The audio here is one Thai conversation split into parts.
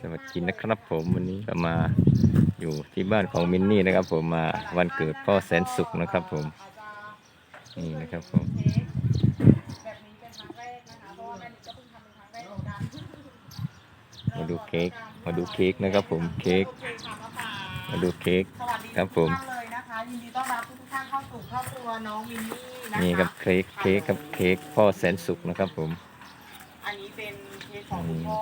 สวัสดีนะครับ ผมวันนี้ก็มาอยู่ที่บ้านของมินนี่นะครับ ผมมาวันเกิดพ่อแสนสุขนะครับ ผมนี่นะครับผมแบบนี้เป็นครั้งแรกนะคะเพราะว่าแม่นิดก็เพิ่งทำเป็นครั้งแรกเหมือนกันมาดูเค้กมาดูเค้กนะครับ ผมเค้กโอเคค่ะมาฝากมาดูเค้กสวัสดีครับผมทุกท่านเลยนะคะยินดีต้อนรับทุกท่านเข้าสู่ครอบครัวน้องมินนี่นะคะนี่ครับเค้กเค้กครับเค้กพ่อแสนสุขนะครับ ผม อันนี้เป็นเค้กของคุณพ่อ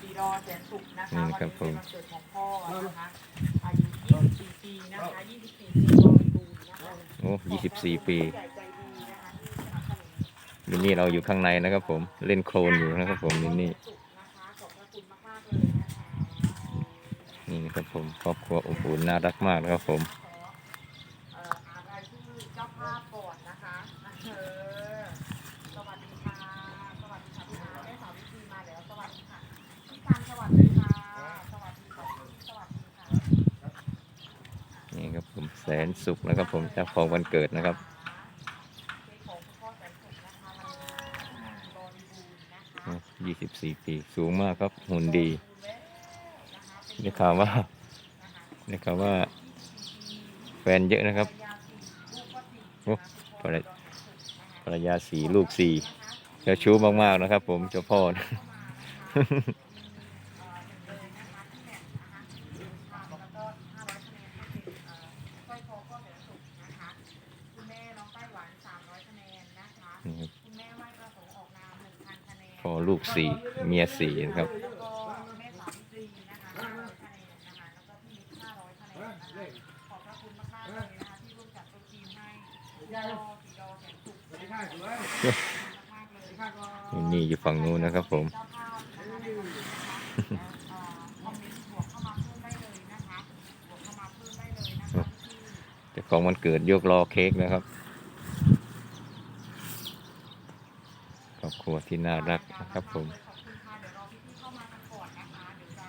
สี รอแสนสุขนะคะนี่วันนะครับนี้เป็นผมวันเกิดของพ่อนะคะอายุ24ปีนะคะ24ปีบริบูรณ์นะคะโอ้ยี่สิบสี่ปีใหญ่ใจดีนะคะที่สนับสนุนมินนี่เราอยู่ข้างในนะครับผมเล่นโคลนอยู่นะครับผมมินนี่นะคะขอบพระคุณมากๆเลยนะคะ นี่นะครับผมครอบครัวอบอุ่นน่ารักมากนะครับผม เอ่อหารายชื่อเจ้าภาพก่อนนะคะเออสวัสดีค่ะ สวัสดีค่ะพี่อาแม่สาววิธีมาแล้ว สวัสดีค่ะ พี่การสวัสดีค่ะ สวัสดีค่ะพี่สวัสดีค่ะ นี่ครับผมแส นสุขนะครับ ผมเจ้าของวันเกิดนะครับยี่สิบสี่ปี สูงมากครับหุ่นดีได้ข่าวว่าได้ข่าวว่า แฟนเยอะนะครับโอ้ภรรยภรรยาสี่ลูกสี่เจ้าชู้มาก ๆ นะครับผมเจ้าพ่อนะ พอลูกสี่เมียสี่ครับนี่อยู่ฝั่งนู้นนะครับผมเจ้ของมันเกิดโยกรอเค้กนะครับ ครอบครัวที่น่ารักนะครับผมขอบคุณค่ะเดี๋ยวรอพี่ๆเข้ามากันก่อนนะคะเดี๋ยวจะ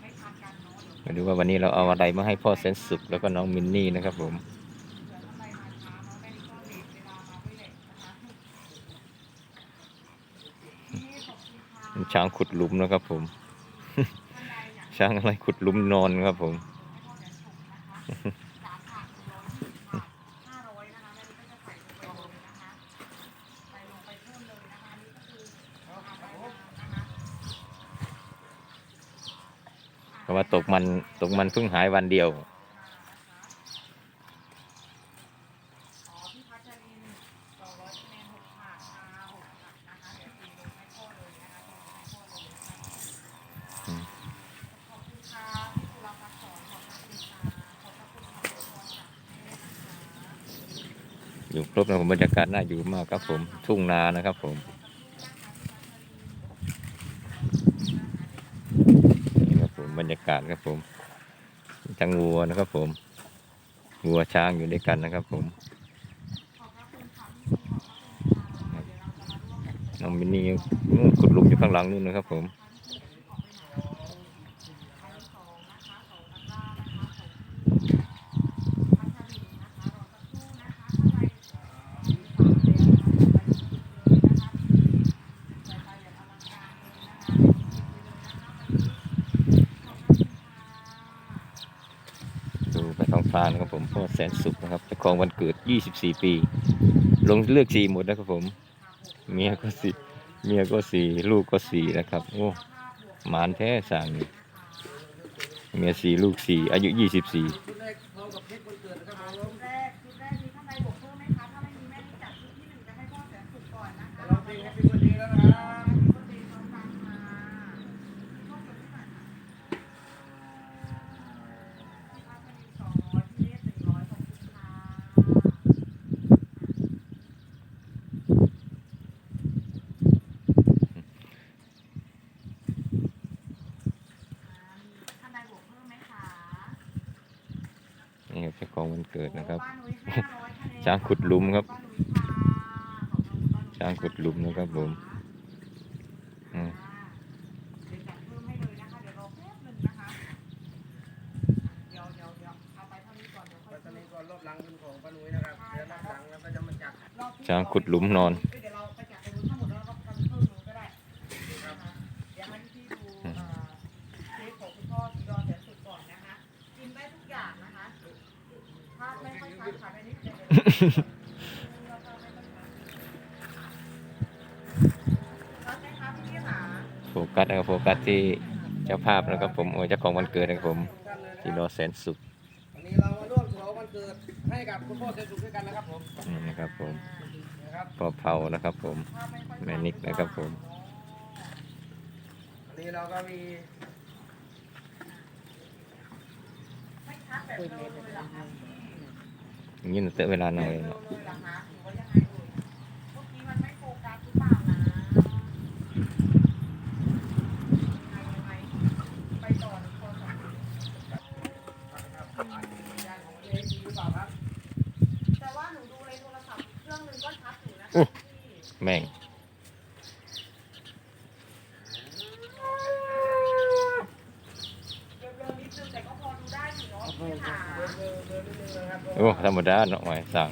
ไม่ทันกันเนาะเดี๋ยวมาดูว่าวันนี้เราเอาอะไรมาให้พ่อแสนสุขแล้วก็น้องมินนี่นะครับผมเผื่อท่านใดมาช้าเนาะแม่นี่ก็เลทเวลามาด้วยแหละนะคะนี่ขอบคุณค่ะเป็นช้างขุดหลุมนะครับผมท่านใดอยากช้างอะไรขุดหลุมนอนครับผม ณค่ะพี่กุลาพันขอบคุณค่ะขอบพระคุณค่ะขอบคุณค่ะแม่นะคะอยู่ครบนะผมบรรยากาศน่าอยู่มากครับผมทุ่งนานะครับผมนี่ครับผมบรรยาศครับผมจังวัวนะครับผมวัวช้างอยู่ด้วยกันนะครับ ผมน้องมินนี่ขุดหลุมอยู่ข้างหลังนู่นนะครับผม อันที่สองนะคะสองตะกร้านะคะของพัชรินนะคะรอสักครู่นะคะถ้าใครฝากแล้วนะคะไปเลยนะคะใส่ไปแบบอลังการเลยนะคะ ดูไปท้อง ฟ้านะครับผมพ่อแสนสุขนะครับเจ้าของวันเกิด 24 ปี ลงเลือกสีหมดนะครับผมเมียก็สี่เมียก็สี่ลูกก็สี่นะครับโอ้หมานแท้สั่งเมียสี่ลูกสี่อายุ 24 รับเดี๋ยวรอบหลังแล้วก็จะมาจัดรอบที่ช้างขุดหลุมนอน เดี๋ยวเราไปจัดตรงนู้นทั้งหมดแล้วเราก็ทำเพิ่มนู้นก็ได้นะคะเดี๋ยวให้พี่ๆดูเอ่อเค้ รักไหมคะพี่ค่ะ โฟกัสนะครับโฟกัสที่เจ้าภาพนะครับผมโอ้ยเจ้าของวันเกิดนะครับผมท่านเลยนะที่รอแสนสุขวันนี้เรามาร่วมฉลองวันเกิดให้กับคุณพ่อเซนสุขด้วยกันนะครับผมนี่นะครับผมนะครับพ่อเผานะครับผมแม่นิกนะครับผมวันนี้เราก็มีไม่ชัดแบบเดิมเลยเหรอคะ อย่างนี้เตะเวลาหน่อยเดิมเนาะเลยเหรอคะหรือว่ายังไงเอ่ยเมื่อกี้มันไม่โฟกัสหรือเปล่านะยังไโอ้ธรรมดาเนาะหมายสั่ง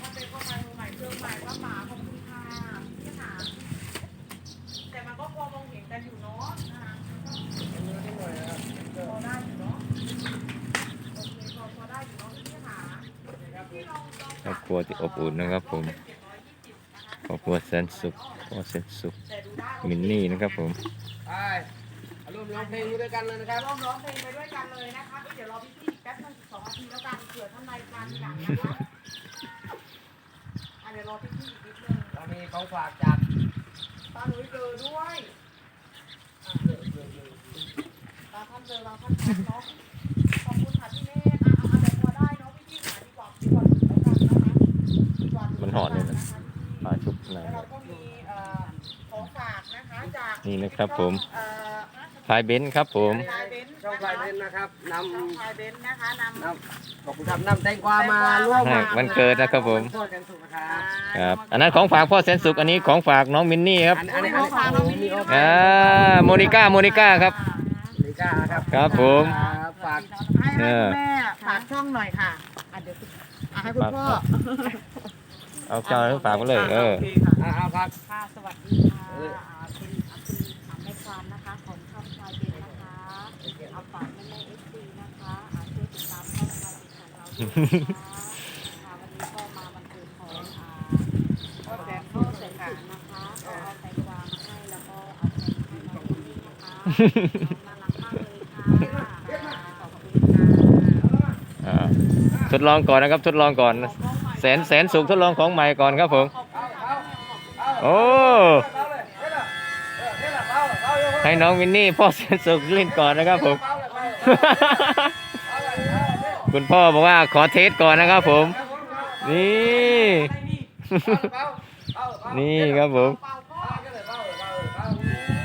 ถ้าเป็นข้อใหม่ใหม่เครื่องใหม่ก็มาขอบคุณค่ะพี่ค่ะแต่มันก็พอมองเห็นกันอยู่เนาะนะคะเดินนิดหน่อยนะครับพอได้อยู่เนาะโอเคพอพอได้อยู่เนาะพี่ค่ะพี่ลองลองครอบครัวที่อบอุ่นนะครับผมเป็นเจ็ดร้อยยี่สิบนะคะครอบครัวแสนสุขพ่อแสนสุขแต่ดูได้มินนี่นะครับผมไปเอาร่วมร้องเพลงด้วยกันเลยนะครับร่วมร้องเพลงไปด้วยกันเลยนะคะเดี๋ยวรอพี่พี่ๆอีก แป๊บนึงสองนาทีแล้วกันเผื่อท่านใดการทีหลังนะคะอะเดี๋ยวรอพี่พี่ๆอีกนิดนึงเรามีของฝากจากตาหนุ่ยเจอด้วยตาท่านเจอเราท่านแคปเนาะขอบคุณค่ะพี่เนธอะเอาเอาแต่พอได้เนาะพี่พี่ๆค่ะดีกว่าดีกว่าแล้วกันนะคะดีกว่ามันหอดเลยนะนะคะปลาชุบไหนแล้วเราก็มีเอ่อของฝากนะคะจากนี่นะครับผม เอ่อ พายเบนซ์ครับผม พายเบนซ์ช่องไฟเบนนะครับนช่องพายเบนซ์นะคะนำำนำขอบคุณครับนำแตงกวามาร่วมให้วันเกิดนะครับผมพ่อเซนสุขนะครับครับอันนั้นของฝากพ่อแสนสุขอันนี้ของฝากน้องมินนี่ครับอันอันนี้อันนี้ของผมมีโอกาอ่าสโมนิก้าโมนิก้าครับลิก้าครับครับผมครับฝากให้เอให้อคุณแม่ฝากช่องหน่อยค่ะอะเดี๋ยวคุณอะให้คุณพ่อเอาเจ้าฝากมาเลยเออโคค่ะอ่าเอาครับค่ะสวัสดีค่ะอ่าเป็นอะ ทดลองก่อนนะครับ ทดลองก่อน แสนแสนสุขทดลองของใหม่ก่อนครับผม โอ้ให้น้องมินนี่พ่อแสนสุขเล่นก่อนนะครับผม คุณพ่อบอกว่าขอเทสก่อนนะครับผม นี่ นี่ครับผม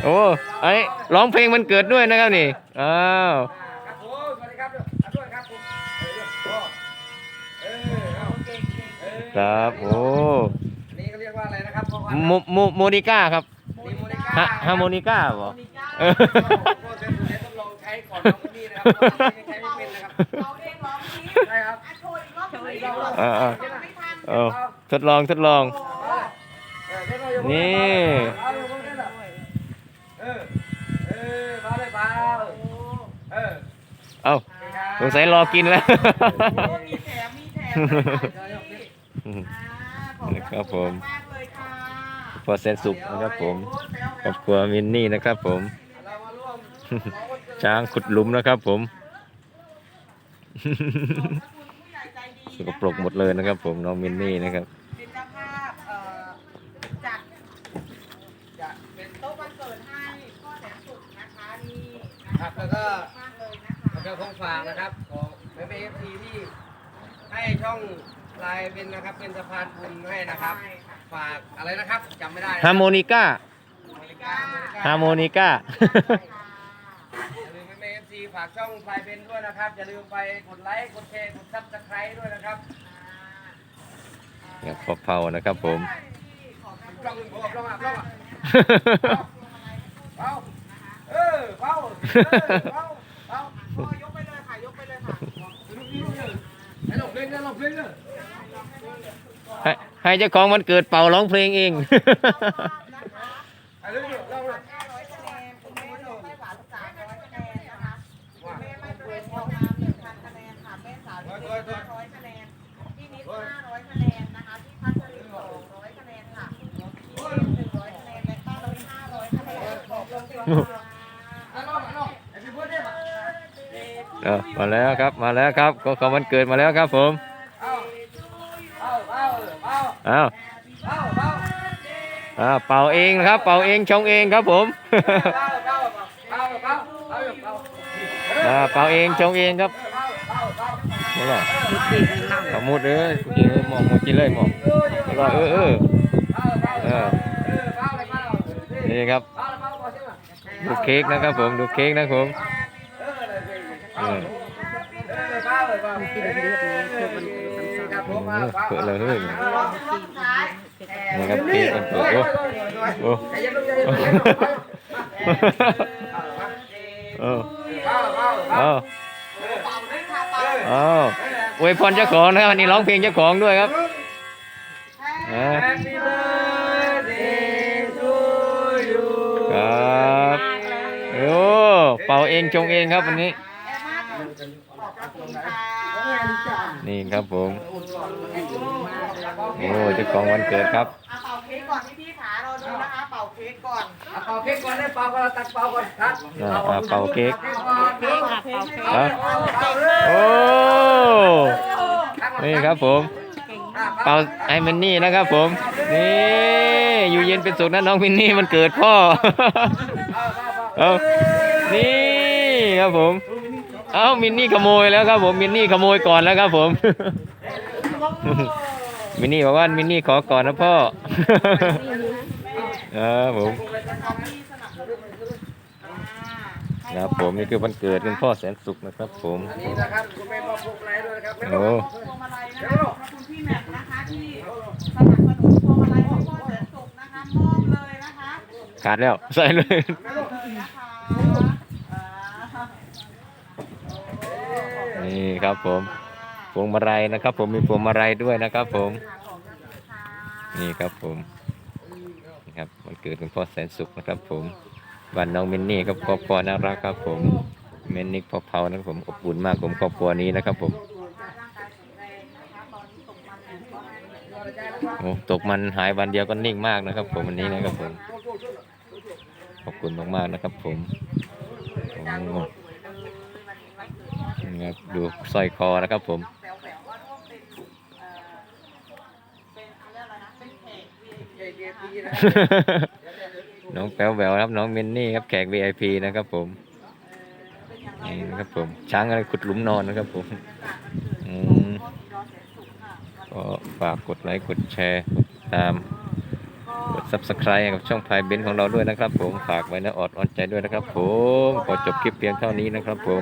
โอ้ไอ้ร้องเพลงมันเกิดด้วยนะครับนี่ อ้าวครับผมสวัสดีครับด้วยครับผมเออเออเอาเออครับโอ้นี่เขาเรียกว่าอะไรนะครับพ่อพันโมโมโมนิก้าครับนี่โมนิก้าฮะฮาโมนิก้าบ่เออพ่อเซนสุดต้องลอ อีกรอบหนึ่งโชว์อีกรอบเออเออไม่ทันเออทดลองทดลองโอ้โหเออเดี๋ยวเราอยู่นี่เอาอยู่ตรงนี้แหละเออเออเบาเลยเบาเออเอ้าสงสัยรอกินแล้วโอ้มีแถมมีแถมเลยค่ะพี่อ่าขอบนะครับผมมากเลยค่ะพอแสนสุขนะครับผมครอบครัวมินนี่นะครับผมเรามาร่วมช้างขุดหลุมนะครับผม สกปรกหมดเลยนะครับ ผมน้องมินนี่นะครับเป็นเจ้าภาพเอ่อจัดจะเป็นโต๊ะวันเกิดให้พ่อแสนสุขนะคะนี่ครับแล้วก็มากเลยนะคะแล้วก็ของฝากนะครับของแม่เอฟซีที่ให้ช่องไลน์เป็นนะครับเป็นสะพานบุญให้นะครับ ใช่ค่ะฝากอะไรนะครับจำไม่ได้ฮาร์โมนิก้าโมนิก้าฮาร์โมนิก้าอย่าลืมแม่เอฟซีฝากช่องไลน์เป็นด้วยนะครับ อย่าลืมไปกดไลค์ กดแชร์ กดซับสไครต์ด้วยนะครับเนี่ยพอเผานะครับผม กล้องหนึ่งผมเอากล้องอะกล้องอะเบาเออเบาเออเบาเบาพ่อยกไปเลยค่ะ ยกไปเลยค่ะให้หลบเพลงนะหลบเพลงนะให้ให้เจ้าของวันเกิดเป่าร้องเพลงเอง ไอ้เรื่องนี้เล่าเลย ห้าร้อยคะแนนคุณแม่ยกให้หวานสามร้อยคะแนนนะคะคุณแม่ไม่เป็นพองามหนึ่งพันคะแนนค่ะแม่สาวที่เป็นห้าร้อยคะแนนพี่นิ เออมาแล้วครับมาแล้วครับก็ขอวันเกิดมาแล้วครับผมเอาเอาเอาเอาอ้าเอาเอาเป่าเองนะครับ เป่าเองชงเองครับผมเอาเอาเอาเอาเอาเอาเป่าเองชงเองครับนี่หละขมุดเอ้ยกินเลยหมองหมองกินเลยหมองอร่อยเออเออเออนี่ครับ ดูเค้กนะครับผมดูเค้กนะครับผมเออเปิดเลยเฮ้ยรอบรอบสุดท้ายนี่ครับเค้กมันเปิดโอ้โอ้เออเอาเป่าด้วยค่ะเป่าเอาอวยพรเจ้าของนะครับอันนี้ร้องเพลงเจ้าของด้วยครับอ่า เป่าเองชงเองครับวันนี้แอมมาขอบคุณค่ะนี่ครับผม โอ้เจ้าของวันเกิดครับ เอาเป่าเค้กก่อนพี่พี่ขาเราดูนะคะเป่าเค้กก่อนเอาเป่าเค้กก่อนได้เป่าก่อนตัดเป่าก่อนครับอ่าอ่าเป่าเค้กเค้กค่ะเป่าเค้กอะโอ้ นี่ครับผม เป่าไอ้มินนี่นะครับผม นี่อยู่เย็นเป็นสุขนะน้องมินนี่มันเกิดพ่อ เอา นี่ครับผม เอ้ามินนี่ขโมยแล้วครับผมมินนี่ขโมยก่อนแล้วครับผม มินนี่บอกว่ามินนี่ขอก่อนนะพ่อครับผมครับผมนี่คือวันเกิดคุณพ่อแสนสุขนะครับผมอันนี้นะครับคุณแม่มอบพวกไรด้วยนะครับโอ้พวงมาลัยนะคะขอบคุณพี่แหม่มนะคะที่สนับสนุนพวงมาลัยให้พ่อแสนสุขนะคะมอบเลยนะคะขาดแล้วใส่เลย เลยนะคะอ่า นี่ครับผมพวงมาลัยนะครับ ผมมีพวงมาลัยด้วยนะครับ ผมนี่ครับผมนี่ครับวันเกิดคุณพ่อแสนสุขนะครับ ผมบ้านน้องมินนี่ครับครอบครัวน่ารักครับ ผมเมนนิกพ่อเผานะครับผมอบอุ่นมากผมครอบครัวนี้นะครับ ผมโอ้ตกมันหายวันเดียวก็นิ่งมากนะครับ ผมวันนี้นะครับผมขอบคุณมากๆนะครับ ผมโอ้ นี่ครับดูสร้อยคอนะครับผมน้องแป๋วแป๋ววครับน้องเมนนี่ครับแขก VIP นะครับผมนี่นะครับผมช้างอะไรขุดหลุมนอนนะครับผมก็ฝากกดไลค์กดแชร์กดตามกด subscribe กับช่องพายเบนของเราด้วยนะครับผมฝากไว้นะออดออนใจด้วยนะครับผมขอจบคลิปเพียงเท่านี้นะครับผม